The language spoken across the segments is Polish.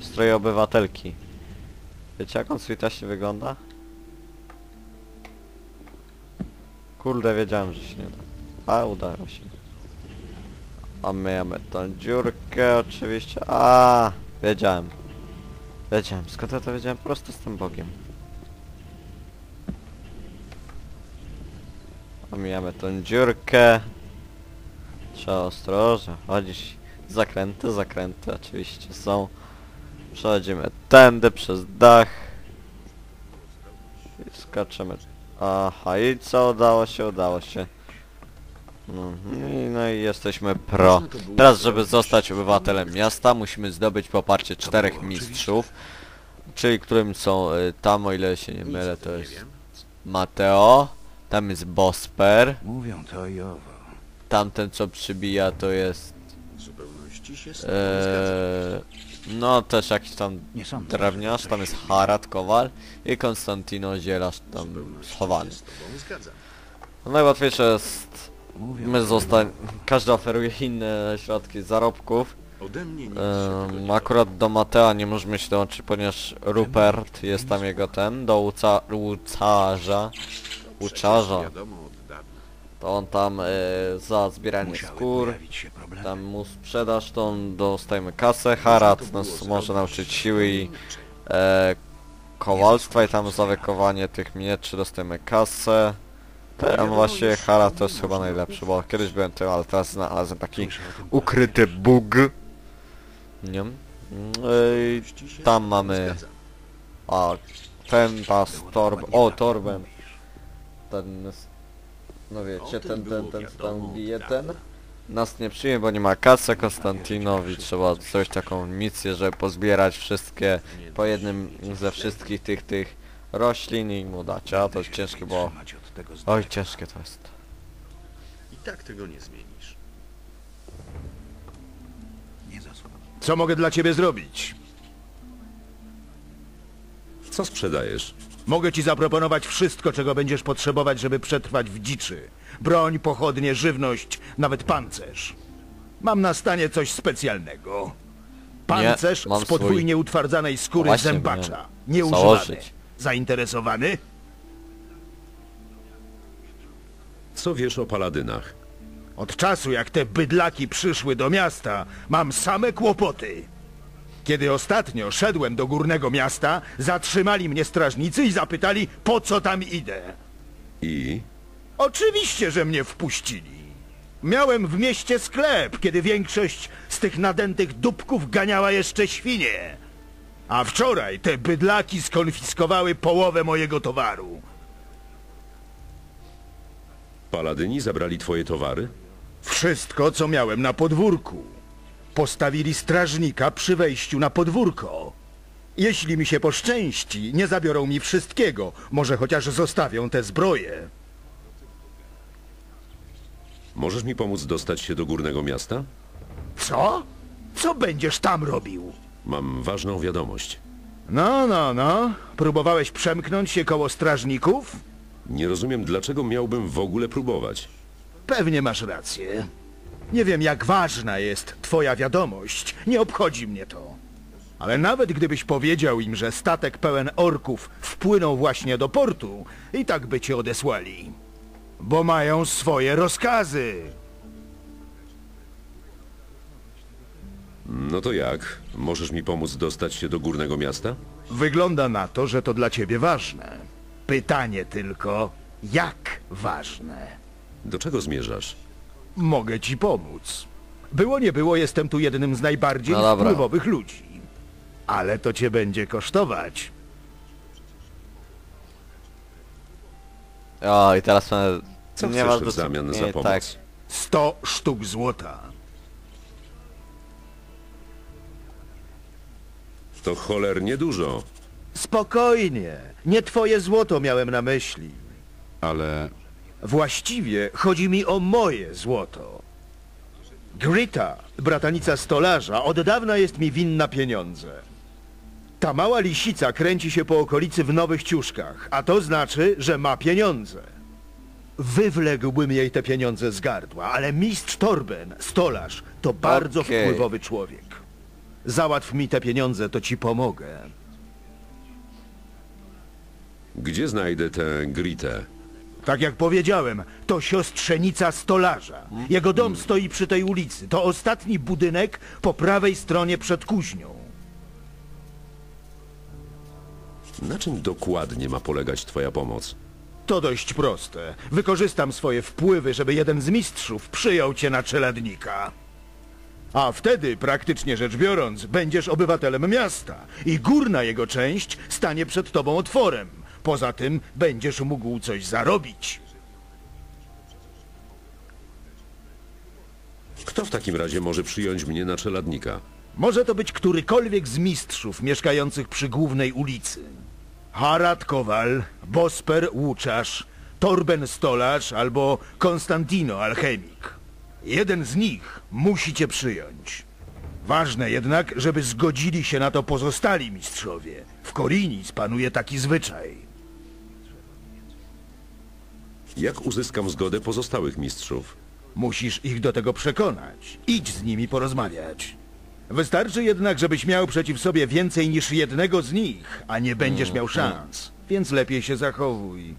Stroje obywatelki. Wiecie jak on switaśnie wygląda? Kurde, wiedziałem, że się nie da. A, udało się. A tą dziurkę oczywiście. A, wiedziałem. Wiedziałem. Skąd ja to wiedziałem? Prosto z tym Bogiem. Omijamy tą dziurkę. Trzeba ostrożnie chodzić. Zakręty, zakręty oczywiście są. Przechodzimy tędy przez dach. I skaczemy. Aha, i co? Udało się, udało się. No, i, no i jesteśmy pro. Teraz, żeby zostać obywatelem miasta, musimy zdobyć poparcie czterech mistrzów. Czyli którym są y, tam, o ile się nie mylę, to jest Mateo. Tam jest Bosper. Mówią to i owo. Tamten co przybija to jest... W zupełności się z zgadzam. Eee, no też jakiś tam Nie sądzę. drewniarz, tam jest Harad Kowal i Konstantino Zielarz W tam zupełności schowany. się z tobą zgadzam. No najłatwiejsze jest... Mówią My zostań... Każdy oferuje inne środki zarobków. Ode mnie nic się tego nie akurat do Matea nie możemy się dołączyć, ponieważ Rupert jest tam jego ten, do łuczarza, Wiadomo od dawna. To on tam e, za zbieranie musiały skór, pojawić się problemy. tam mu sprzedaż, to on dostajemy kasę, Harad nas może nauczyć siły i e, kowalstwa i tam za wykowanie tych mieczy dostajemy kasę. Ten właśnie Harad to jest chyba najlepszy, bo kiedyś byłem tym, ale teraz znalazłem taki ukryty bug. Nie? Się tam z mamy... A, ten ta z torb... O, torbę. Ten... s- No wiecie, ten, ten, ten, co tam bije ten. Nas nie przyjmie, bo nie ma kasy Konstantinowi. Trzeba zrobić taką misję, żeby pozbierać wszystkie po jednym ze wszystkich tych tych roślin i mu dać. A to jest ciężkie, bo... Oj, ciężkie to jest. I tak tego nie zmienisz. Nie. Co mogę dla ciebie zrobić? Co sprzedajesz? Mogę ci zaproponować wszystko, czego będziesz potrzebować, żeby przetrwać w dziczy. Broń, pochodnie, żywność, nawet pancerz. Mam na stanie coś specjalnego. Pancerz mam z podwójnie swój. utwardzanej skóry Właśnie zębacza. Nieużywany. Zainteresowany? Co wiesz o paladynach? Od czasu, jak te bydlaki przyszły do miasta, mam same kłopoty. Kiedy ostatnio szedłem do górnego miasta, zatrzymali mnie strażnicy i zapytali, po co tam idę. I? Oczywiście, że mnie wpuścili. Miałem w mieście sklep, kiedy większość z tych nadętych dupków ganiała jeszcze świnie. A wczoraj te bydlaki skonfiskowały połowę mojego towaru. Paladyni zabrali twoje towary? Wszystko, co miałem na podwórku. Postawili strażnika przy wejściu na podwórko. Jeśli mi się poszczęści, nie zabiorą mi wszystkiego. Może chociaż zostawią te zbroje. Możesz mi pomóc dostać się do górnego miasta? Co? Co będziesz tam robił? Mam ważną wiadomość. No, no, no. Próbowałeś przemknąć się koło strażników? Nie rozumiem, dlaczego miałbym w ogóle próbować. Pewnie masz rację. Nie wiem, jak ważna jest twoja wiadomość. Nie obchodzi mnie to. Ale nawet gdybyś powiedział im, że statek pełen orków wpłynął właśnie do portu, i tak by cię odesłali. Bo mają swoje rozkazy. No to jak? Możesz mi pomóc dostać się do górnego miasta? Wygląda na to, że to dla ciebie ważne. Pytanie tylko, jak ważne? Do czego zmierzasz? Mogę ci pomóc. Było nie było, jestem tu jednym z najbardziej No dobra. wpływowych ludzi. Ale to cię będzie kosztować. O, i teraz mamy... Co nie chcesz ma w do- zamian nie, za pomoc? Tak. 100 sztuk złota. To cholernie dużo. Spokojnie. Nie twoje złoto miałem na myśli. Ale Właściwie chodzi mi o moje złoto. Grita, bratanica stolarza, od dawna jest mi winna pieniądze. Ta mała lisica kręci się po okolicy w nowych ciuszkach, a to znaczy, że ma pieniądze. Wywległbym jej te pieniądze z gardła, ale mistrz Torben, stolarz, to bardzo Okej. wpływowy człowiek. Załatw mi te pieniądze, to ci pomogę. Gdzie znajdę tę Gritę? Tak jak powiedziałem, to siostrzenica stolarza. Jego dom stoi przy tej ulicy. To ostatni budynek po prawej stronie przed kuźnią. Na czym dokładnie ma polegać twoja pomoc? To dość proste. Wykorzystam swoje wpływy, żeby jeden z mistrzów przyjął cię na czeladnika. A wtedy, praktycznie rzecz biorąc, będziesz obywatelem miasta i górna jego część stanie przed tobą otworem. Poza tym będziesz mógł coś zarobić. Kto w takim razie może przyjąć mnie na czeladnika? Może to być którykolwiek z mistrzów mieszkających przy głównej ulicy. Harad Kowal, Bosper Łuczarz, Torben Stolarz albo Konstantino Alchemik. Jeden z nich musi cię przyjąć. Ważne jednak, żeby zgodzili się na to pozostali mistrzowie. W Korinis panuje taki zwyczaj. Jak uzyskam zgodę pozostałych mistrzów? Musisz ich do tego przekonać. Idź z nimi porozmawiać. Wystarczy jednak, żebyś miał przeciw sobie więcej niż jednego z nich, a nie będziesz miał szans. Więc lepiej się zachowuj.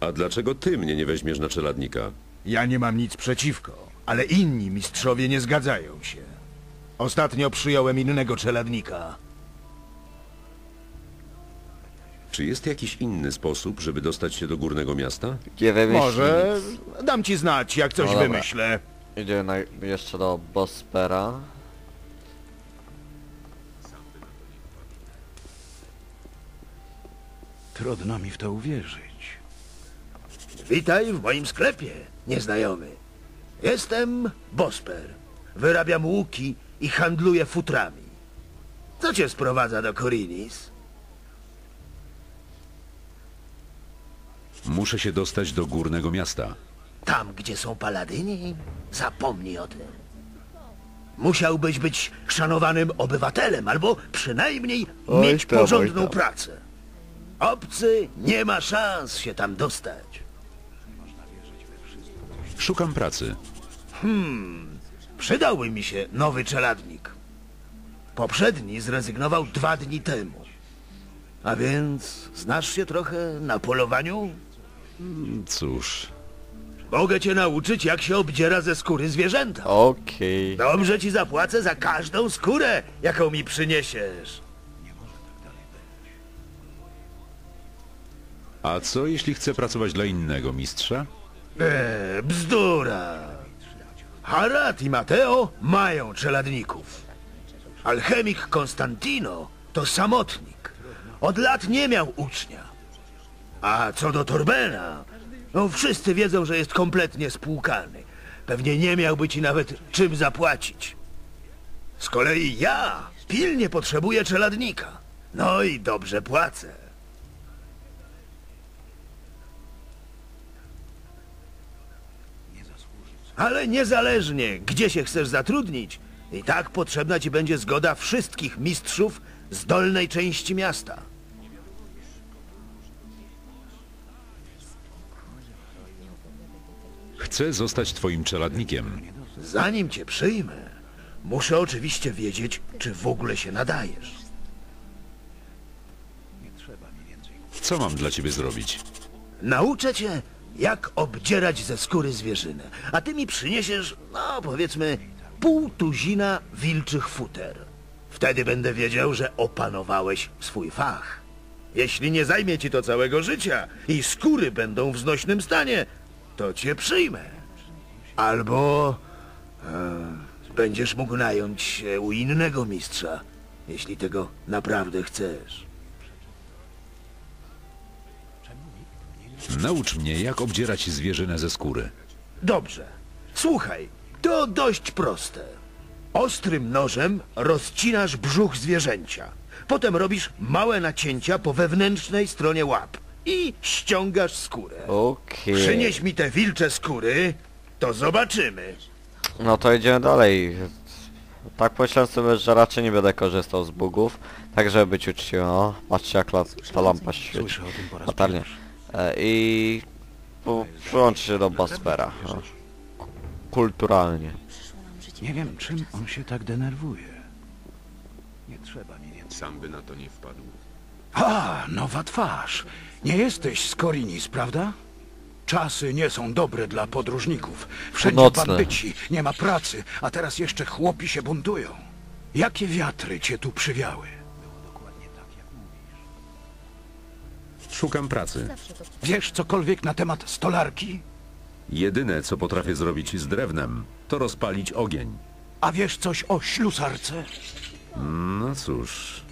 A dlaczego ty mnie nie weźmiesz na czeladnika? Ja nie mam nic przeciwko, ale inni mistrzowie nie zgadzają się. Ostatnio przyjąłem innego czeladnika. Czy jest jakiś inny sposób, żeby dostać się do górnego miasta? Nie wymyśli Może nic. dam ci znać, jak coś No dobra. wymyślę. Idziemy na, jeszcze do Bospera. Trudno mi w to uwierzyć. Witaj w moim sklepie, nieznajomy. Jestem Bosper. Wyrabiam łuki i handluję futrami. Co cię sprowadza do Korinis? Muszę się dostać do górnego miasta. Tam, gdzie są paladyni? Zapomnij o tym. Musiałbyś być szanowanym obywatelem, albo przynajmniej Oj mieć tam, oj porządną tam. pracę. Obcy nie ma szans się tam dostać. Szukam pracy. Przydałby mi się nowy czeladnik. Poprzedni zrezygnował dwa dni temu. A więc znasz się trochę na polowaniu? Cóż, Mogę cię nauczyć, jak się obdziera ze skóry zwierzęta. Okej. Dobrze ci zapłacę za każdą skórę, jaką mi przyniesiesz. a co jeśli chcę pracować dla innego mistrza? Eee, bzdura. Harad i Mateo mają czeladników. Alchemik Konstantino to samotnik. Od lat nie miał ucznia. A co do Torbena, no wszyscy wiedzą, że jest kompletnie spłukany. Pewnie nie miałby ci nawet czym zapłacić. Z kolei ja pilnie potrzebuję czeladnika. No i dobrze płacę. Ale niezależnie, gdzie się chcesz zatrudnić, i tak potrzebna ci będzie zgoda wszystkich mistrzów z dolnej części miasta. Chcę zostać twoim czeladnikiem. Zanim cię przyjmę, muszę oczywiście wiedzieć, czy w ogóle się nadajesz. Co mam dla ciebie zrobić? Nauczę cię, jak obdzierać ze skóry zwierzynę, a ty mi przyniesiesz, no powiedzmy, pół tuzina wilczych futer. Wtedy będę wiedział, że opanowałeś swój fach. Jeśli nie zajmie ci to całego życia i skóry będą w znośnym stanie, to cię przyjmę. Albo e, będziesz mógł nająć się u innego mistrza, jeśli tego naprawdę chcesz. Naucz mnie, jak obdzierać zwierzynę ze skóry. Dobrze. Słuchaj, to dość proste. Ostrym nożem rozcinasz brzuch zwierzęcia. Potem robisz małe nacięcia po wewnętrznej stronie łap i ściągasz skórę. Okej. Przynieś mi te wilcze skóry, to zobaczymy. No to idziemy dalej. Tak pomyślałem sobie, że raczej nie będę korzystał z bugów. Tak żeby być uczciwym. O, patrzcie jak la, ta lampa świeci. Słyszę o tym po raz Latarnie. E, I... po- Przyłączy się do Bospera. O. Kulturalnie. Nie wiem, czym on się tak denerwuje. Nie trzeba mi więcej. Sam by na to nie wpadł. A, nowa twarz. Nie jesteś z Korinis, prawda? Czasy nie są dobre dla podróżników. Wszędzie Północne. bandyci, nie ma pracy, a teraz jeszcze chłopi się buntują. Jakie wiatry cię tu przywiały? Szukam pracy. Wiesz cokolwiek na temat stolarki? Jedyne, co potrafię zrobić z drewnem, to rozpalić ogień. A wiesz coś o ślusarce? No cóż,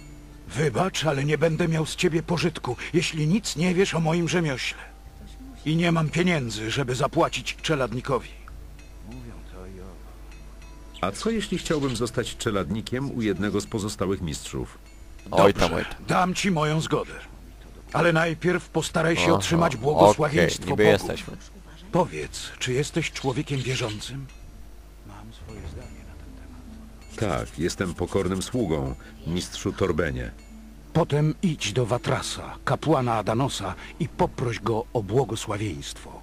Wybacz, ale nie będę miał z ciebie pożytku, jeśli nic nie wiesz o moim rzemiośle. I nie mam pieniędzy, żeby zapłacić czeladnikowi. a co jeśli chciałbym zostać czeladnikiem u jednego z pozostałych mistrzów? Oj Dobrze, tam, oj tam. dam ci moją zgodę. Ale najpierw postaraj się Aha, otrzymać Okej, błogosławieństwo niby Bogu. jesteśmy. Powiedz, czy jesteś człowiekiem wierzącym? Mam swoje zdanie na ten temat. Tak, jestem pokornym sługą, mistrzu Torbenie. Potem idź do Watrasa, kapłana Adanosa i poproś go o błogosławieństwo.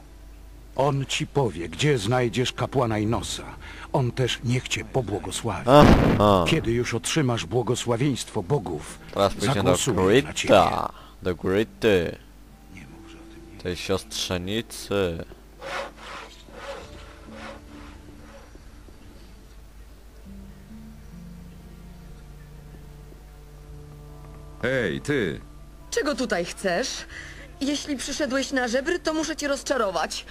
On ci powie, gdzie znajdziesz kapłana Inosa. On też niech cię pobłogosławi. Aha. Kiedy już otrzymasz błogosławieństwo bogów, Teraz pójdziemy do zagłosuję na ciebie. Grita. Do Grity. Tej siostrzenicy. Hej, ty! Czego tutaj chcesz? Jeśli przyszedłeś na żebry, to muszę cię rozczarować.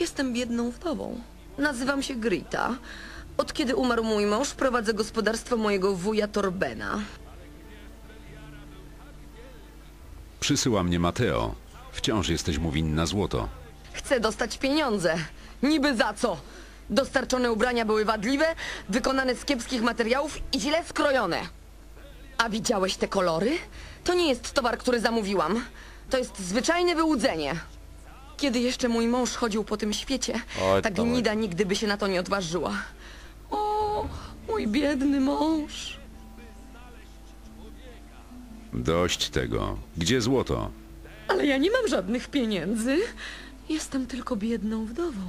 Jestem biedną wdową. Nazywam się Grita. Od kiedy umarł mój mąż, prowadzę gospodarstwo mojego wuja Torbena. Przysyła mnie Mateo. Wciąż jesteś mu winna złoto. Chcę dostać pieniądze. Niby za co? Dostarczone ubrania były wadliwe, wykonane z kiepskich materiałów i źle skrojone. A widziałeś te kolory? To nie jest towar, który zamówiłam. To jest zwyczajne wyłudzenie. Kiedy jeszcze mój mąż chodził po tym świecie, Oj, ta gnida nigdy by się na to nie odważyła. O, mój biedny mąż. Dość tego. Gdzie złoto? Ale ja nie mam żadnych pieniędzy. Jestem tylko biedną wdową.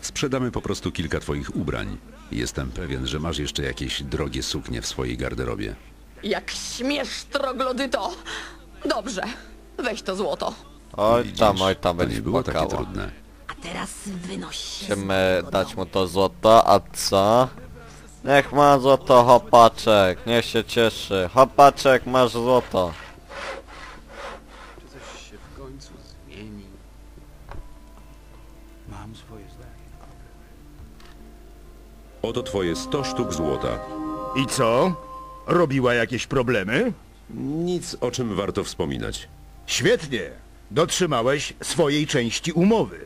Sprzedamy po prostu kilka twoich ubrań. Jestem pewien, że masz jeszcze jakieś drogie suknie w swojej garderobie. Jak śmiesz, troglodyto! Dobrze, weź to złoto. Oj tam, oj tam to będzie nie było takie płakało. trudne. A teraz wynoś się. Chcemy dać mu to złoto, a co? Niech ma złoto hopaczek, niech się cieszy. Hopaczek, masz złoto. Oto twoje 100 sztuk złota. I co? Robiła jakieś problemy? Nic, o czym warto wspominać. Świetnie. Dotrzymałeś swojej części umowy.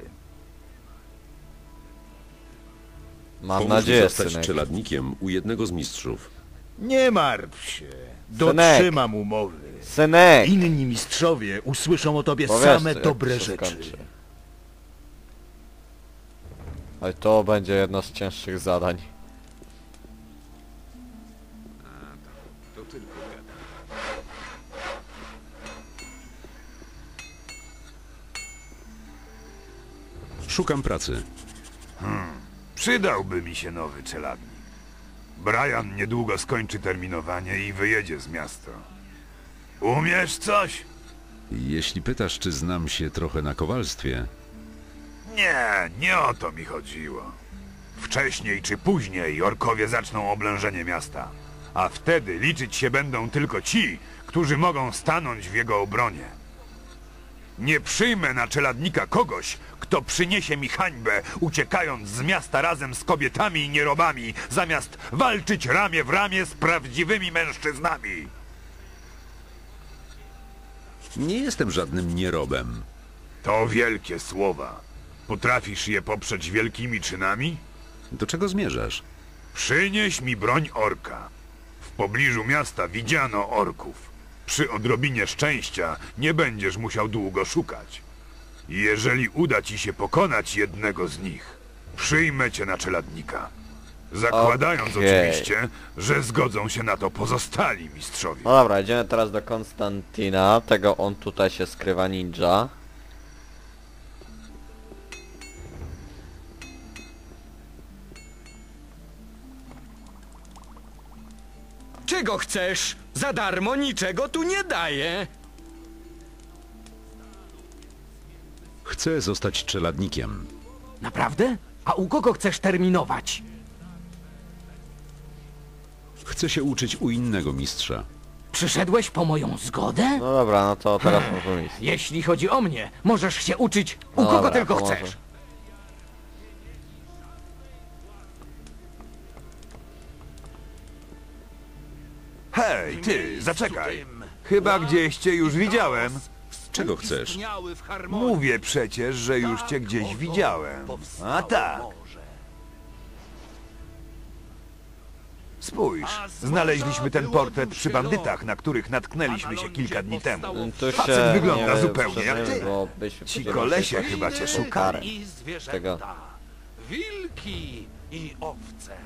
Mam Pomóż nadzieję, zostać synek. czeladnikiem u jednego z mistrzów. Nie martw się. Synek. Dotrzymam umowy. Synek! Inni mistrzowie usłyszą o tobie Powiesz, same jak dobre się rzeczy. skończy. Oj, to będzie jedno z cięższych zadań. To tylko gada. Szukam pracy. Przydałby mi się nowy czeladnik. Brian niedługo skończy terminowanie i wyjedzie z miasta. Umiesz coś? Jeśli pytasz, czy znam się trochę na kowalstwie, Nie, nie o to mi chodziło. Wcześniej czy później orkowie zaczną oblężenie miasta. A wtedy liczyć się będą tylko ci, którzy mogą stanąć w jego obronie. Nie przyjmę na czeladnika kogoś, kto przyniesie mi hańbę, uciekając z miasta razem z kobietami i nierobami, zamiast walczyć ramię w ramię z prawdziwymi mężczyznami. nie jestem żadnym nierobem. To wielkie słowa. Potrafisz je poprzeć wielkimi czynami? Do czego zmierzasz? Przynieś mi broń orka. W pobliżu miasta widziano orków. Przy odrobinie szczęścia nie będziesz musiał długo szukać. Jeżeli uda ci się pokonać jednego z nich, przyjmę cię na czeladnika. Zakładając Okej. oczywiście, że zgodzą się na to pozostali mistrzowie. No dobra, idziemy teraz do Konstantina. Tego on tutaj się skrywa ninja. Czego chcesz? Za darmo niczego tu nie daję. Chcę zostać czeladnikiem. Naprawdę? A u kogo chcesz terminować? Chcę się uczyć u innego mistrza. Przyszedłeś po moją zgodę? No dobra, no to teraz możemy iść. Jeśli chodzi o mnie, możesz się uczyć u No kogo dobra, tylko to może. chcesz. Hej, ty, zaczekaj. Chyba gdzieś cię już widziałem. Czego chcesz? Mówię przecież, że już cię gdzieś widziałem. A tak. Spójrz, znaleźliśmy ten portret przy bandytach, na których natknęliśmy się kilka dni temu. Tu Facet się wygląda nie zupełnie jak ty. bo byśmy Ci kolesie się chyba cię szukali. Tego. wilki i owce.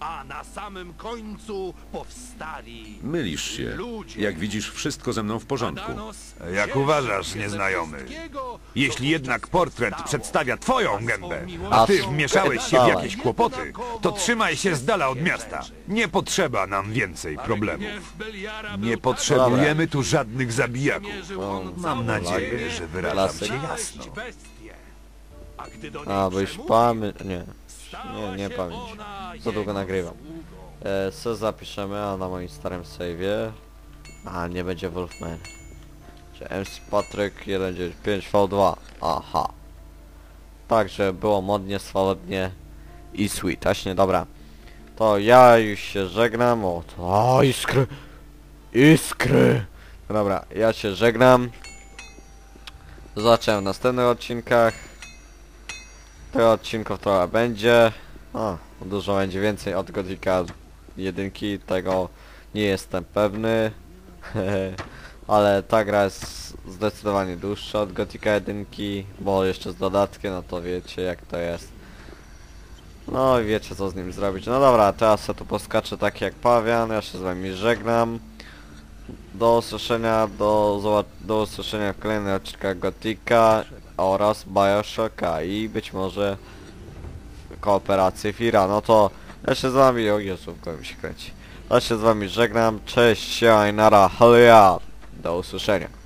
A na samym końcu powstali Mylisz się. ludzie. Jak widzisz, wszystko ze mną w porządku. Jak uważasz, się nieznajomy? Jeśli jednak się portret przedstawia twoją gębę, A ty wmieszałeś się w jakieś kłopoty, to trzymaj się z dala od miasta. Nie potrzeba nam więcej problemów. Nie był potrzebujemy tu żadnych zabijaków. tak, No, Mam nadzieję, że wyrażam cię jasno. A pamy... Nie. Nie, nie pamięć. Za długo nagrywam. E, co zapiszemy, a na moim starym save'ie... A, nie będzie Wolfman. Czy MC Patryk 195 V2. Aha. Także było modnie, swobodnie i sweet. Aśnie, dobra. To ja już się żegnam. O, to... O, iskry! Iskry! Dobra, ja się żegnam. Zobaczymy w następnych odcinkach. Tego odcinków trochę będzie. O, dużo będzie więcej od Gotika jedynki, tego nie jestem pewny. Ale ta gra jest zdecydowanie dłuższa od Gotika jedynki, bo jeszcze z dodatkiem, no to wiecie jak to jest. No i wiecie co z nim zrobić. No dobra, teraz ja tu poskaczę tak jak pawian, ja się z wami żegnam. Do usłyszenia, do, do usłyszenia w kolejnych odcinkach Gotika oraz Bioshocka i być może kooperacji Fira. No to ja się z wami, o Jezu, mi się kręci. Ja się z wami żegnam, cześć, siema i nara, haleja, do usłyszenia.